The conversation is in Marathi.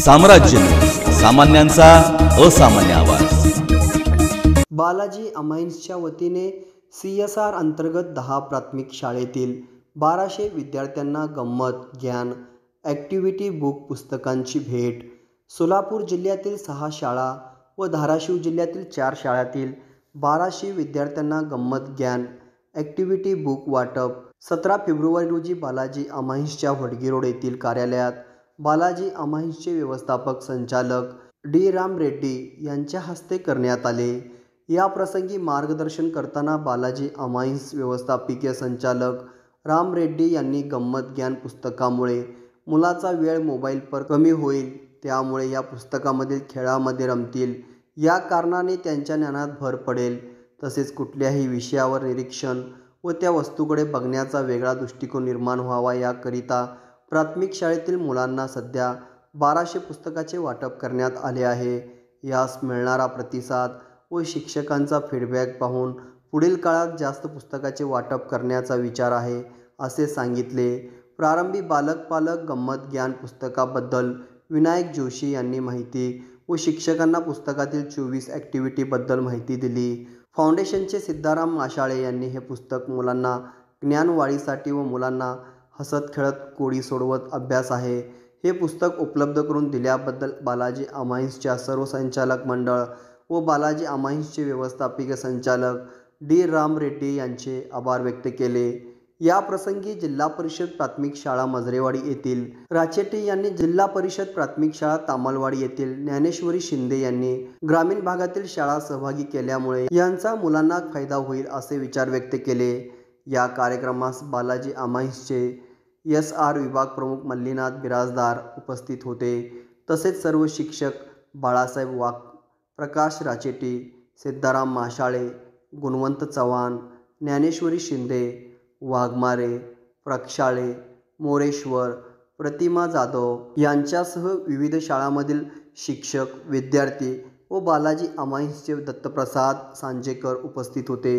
साम्राज्य. सामान्यांचा असामान्य आवाज. बालाजी अमाइन्सच्या वतीने सी एस आर अंतर्गत दहा प्राथमिक शाळेतील बाराशे विद्यार्थ्यांना गंमत ज्ञान ॲक्टिव्हिटी बुक पुस्तकांची भेट. सोलापूर जिल्ह्यातील सहा शाळा व धाराशिव जिल्ह्यातील चार शाळातील बाराशे विद्यार्थ्यांना गंमत ज्ञान ॲक्टिव्हिटी बुक वाटप. सतरा फेब्रुवारी रोजी बालाजी अमाइन्सच्या वडगी रोड येथील कार्यालयात बालाजी अमाईन्सचे व्यवस्थापक संचालक डी राम रेड्डी यांच्या हस्ते करण्यात आले. या प्रसंगी मार्गदर्शन करताना बालाजी अमाईन्स व्यवस्थापकीय संचालक राम रेड्डी यांनी गंमत ज्ञान पुस्तकामुळे मुलाचा वेळ मोबाईलवर कमी होईल त्यामुळे या पुस्तकामधील खेळामध्ये रमतील. या कारणाने त्यांच्या ज्ञानात भर पडेल. तसेच कुठल्याही विषयावर निरीक्षण व त्या वस्तूकडे बघण्याचा वेगळा दृष्टिकोन निर्माण व्हावा याकरिता प्राथमिक शाळेतील मुलांना सध्या बाराशे पुस्तकाचे वाटप करण्यात आले आहे. यास मिळणारा प्रतिसाद व शिक्षकांचा फीडबॅक पाहून पुढील काळात जास्त पुस्तकाचे वाटप करण्याचा विचार आहे असे सांगितले. प्रारंभी बालक पालक गंमत ज्ञान पुस्तकाबद्दल विनायक जोशी यांनी माहिती व शिक्षकांना पुस्तकातील चोवीस ॲक्टिव्हिटीबद्दल माहिती दिली. फाउंडेशनचे सिद्धाराम माशाळे यांनी हे पुस्तक मुलांना ज्ञानवाढीसाठी व मुलांना हसत खेळत कोडी सोडवत अभ्यास आहे. हे पुस्तक उपलब्ध करून दिल्याबद्दल बालाजी अमाईन्सच्या सर्व संचालक मंडळ व बालाजी अमाईन्सचे व्यवस्थापकीय संचालक डी. राम रेड्डी यांचे आभार व्यक्त केले. या प्रसंगी जिल्हा परिषद प्राथमिक शाळा मजरेवाडी येथील राचेटे यांनी जिल्हा परिषद प्राथमिक शाळा तामलवाडी येथील ज्ञानेश्वरी शिंदे यांनी ग्रामीण भागातील शाळा सहभागी केल्यामुळे यांचा मुलांना फायदा होईल असे विचार व्यक्त केले. या कार्यक्रमास बालाजी अमाईन्सचे एस आर विभाग प्रमुख मल्लीनाथ बिराजदार उपस्थित होते. तसेच सर्व शिक्षक बाळासाहेब वाघ प्रकाश राचेटी सिद्धाराम माशाळे गुणवंत चव्हाण ज्ञानेश्वरी शिंदे वाघमारे प्रक्षाळे मोरेश्वर प्रतिमा जाधव यांच्यासह विविध शाळांमधील शिक्षक विद्यार्थी व बालाजी अमाईन्सचे दत्तप्रसाद सांजेकर उपस्थित होते.